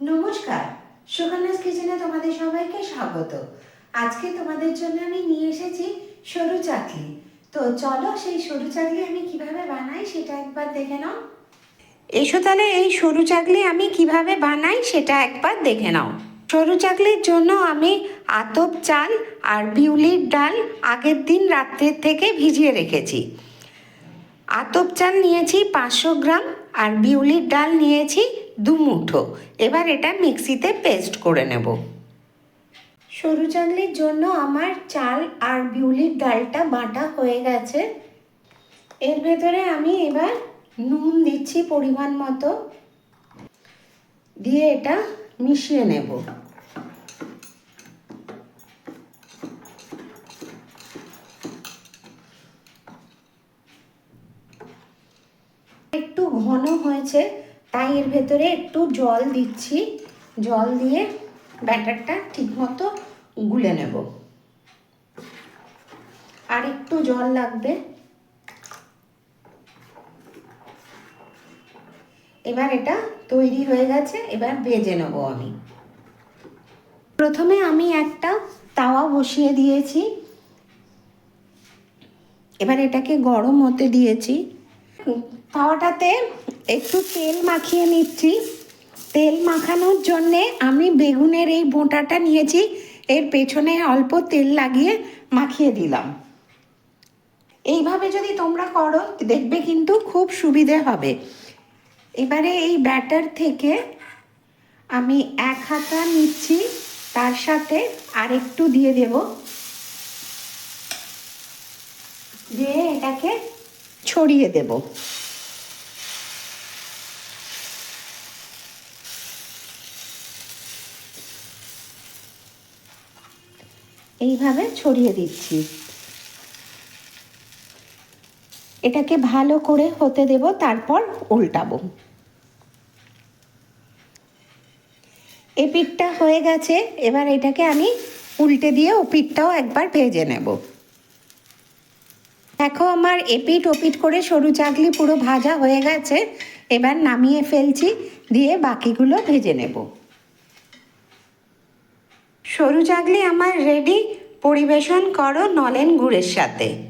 নমস্কার। সুকন্যাস কিচেনে তোমাদের সবাইকে স্বাগত। আজকে তোমাদের জন্য আমি নিয়ে এসেছি সরু চাকলি তো চলো সেই সরু চাকলি আমি কীভাবে বানাই সেটা একবার দেখে নাও। এসো তাহলে এই সরু চাকলি আমি কীভাবে বানাই সেটা একবার দেখে নাও। সরু চাকলির জন্য আমি আতপ চাল আর বিউলির ডাল আগের দিন রাত্রের থেকে ভিজিয়ে রেখেছি। আতপ চাল নিয়েছি পাঁচশো গ্রাম আর বিউলির ডাল নিয়েছি দু মুঠো এবার এটা মিক্সিতে পেস্ট করে নেব। সরু চাকলির জন্য আমার চাল আর বিউলির ডালটা বাটা হয়ে গেছে। এর ভেতরে আমি এবার নুন দিচ্ছি পরিমাণ মতো। দিয়ে এটা মিশিয়ে নেব। একটু ঘন হয়েছে। তাই এর ভেতরে একটু জল দিচ্ছি। জল দিয়ে ব্যাটারটা ঠিকমতো গুলে নেব। আর একটু জল লাগবে। এবার এটা তৈরি হয়ে গেছে, এবার ভেজে নেব আমি। প্রথমে আমি একটা তাওয়া বসিয়ে দিয়েছি। এবার এটাকে গরম হতে দিয়েছি। তাওয়াটাতে একটু তেল মাখিয়ে নিচ্ছি। তেল মাখানোর জন্যে আমি বেগুনের এই বোঁটাটা নিয়েছি। এর পেছনে অল্প তেল লাগিয়ে মাখিয়ে দিলাম। এইভাবে যদি তোমরা করো, দেখবে কিন্তু খুব সুবিধে হবে। এবারে এই ব্যাটার থেকে আমি এক হাতা নিচ্ছি। তার সাথে আরেকটু দিয়ে দেব। দিয়ে এটাকে ছড়িয়ে দেব। এইভাবে ছড়িয়ে দিচ্ছি। এটাকে ভালো করে হতে দেব, তারপর উল্টাবো। এ পিঠটা হয়ে গেছে, এবার এটাকে আমি উল্টে দিয়ে ও পিঠটাও একবার ভেজে নেব। দেখো আমার এপিট ওপিট করে সরু চাকলি পুরো ভাজা হয়ে গেছে, এবার নামিয়ে ফেলছি, দিয়ে বাকিগুলো ভেজে নেব। সরু জাগলি আমার রেডি। পরিবেশন করো নলেন গুড়ের সাথে।